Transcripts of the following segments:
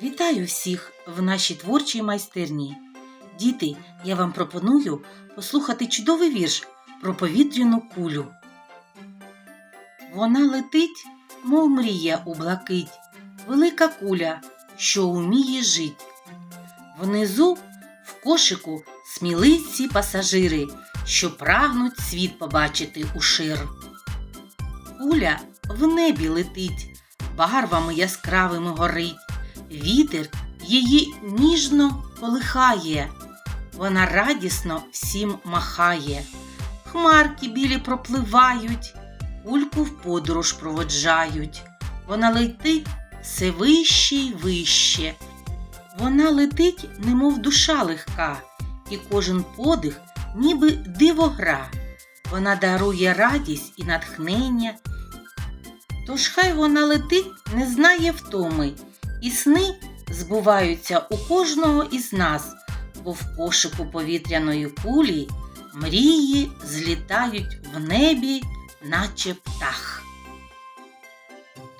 Вітаю всіх в нашій творчій майстерні. Діти, я вам пропоную послухати чудовий вірш про повітряну кулю. Вона летить, мов мрія у блакить, велика куля, що уміє жить. Внизу в кошику сміливці пасажири, що прагнуть світ побачити ушир. Куля в небі летить, барвами яскравими горить. Вітер її ніжно полихає, вона радісно всім махає. Хмарки білі пропливають, кульку в подорож проводжають. Вона летить все вище й вище. Вона летить, немов душа легка, і кожен подих, ніби дивогра. Вона дарує радість і натхнення. Тож хай вона летить, не знає втоми, і сни збуваються у кожного із нас, бо в кошику повітряної кулі мрії злітають в небі, наче птах.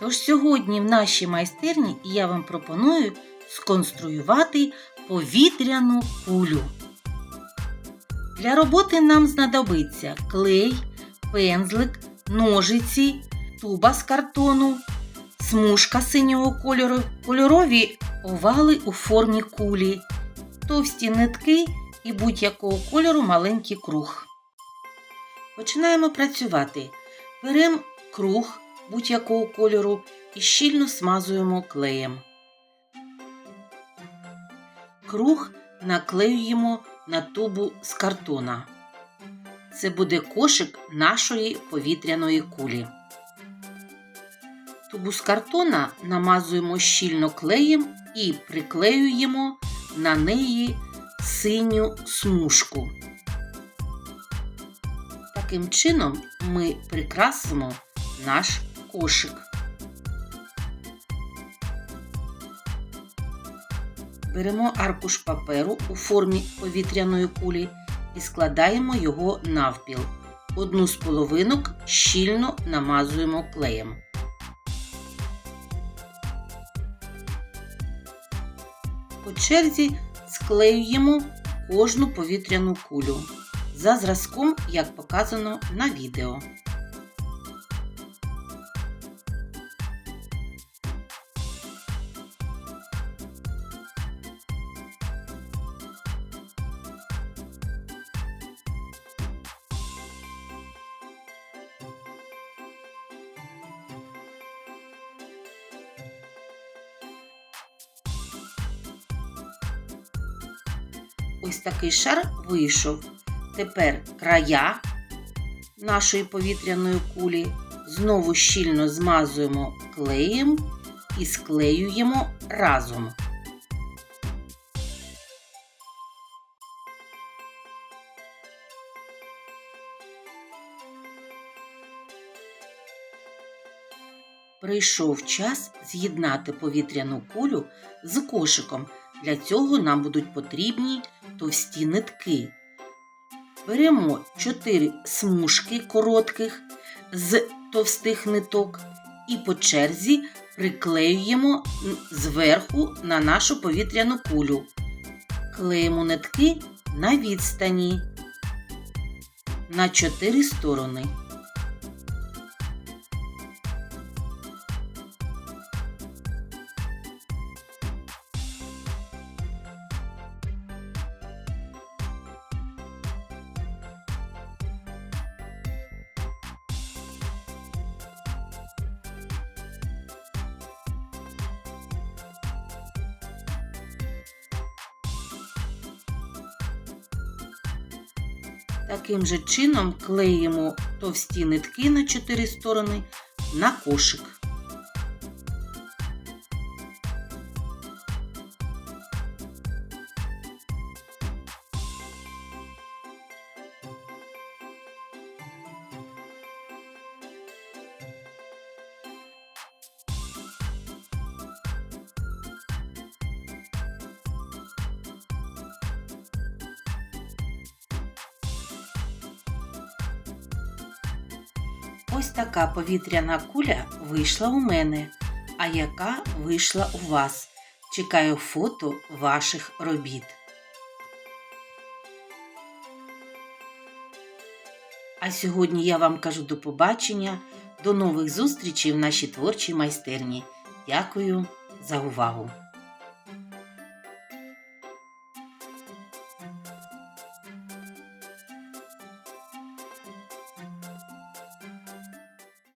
Тож сьогодні в нашій майстерні я вам пропоную сконструювати повітряну кулю. Для роботи нам знадобиться клей, пензлик, ножиці, туба з картону, смужка синього кольору, кольорові овали у формі кулі, товсті нитки і будь-якого кольору маленький круг. Починаємо працювати. Беремо круг будь-якого кольору і щільно смазуємо клеєм. Круг наклеюємо на тубу з картона. Це буде кошик нашої повітряної кулі. Тубу з картона намазуємо щільно клеєм і приклеюємо на неї синю смужку. Таким чином ми прикрасимо наш кошик. Беремо аркуш паперу у формі повітряної кулі і складаємо його навпіл. Одну з половинок щільно намазуємо клеєм. По черзі склеюємо кожну повітряну кулю за зразком, як показано на відео. Ось такий шар вийшов. Тепер края нашої повітряної кулі знову щільно змазуємо клеєм і склеюємо разом. Прийшов час з'єднати повітряну кулю з кошиком. Для цього нам будуть потрібні товсті нитки. Беремо 4 смужки коротких з товстих ниток і по черзі приклеюємо зверху на нашу повітряну кулю. Клеїмо нитки на відстані на 4 сторони. Таким же чином клеїмо товсті нитки на 4 сторони на кошик. Ось така повітряна куля вийшла у мене, а яка вийшла у вас. Чекаю фото ваших робіт. А сьогодні я вам кажу до побачення, до нових зустрічей в нашій творчій майстерні. Дякую за увагу!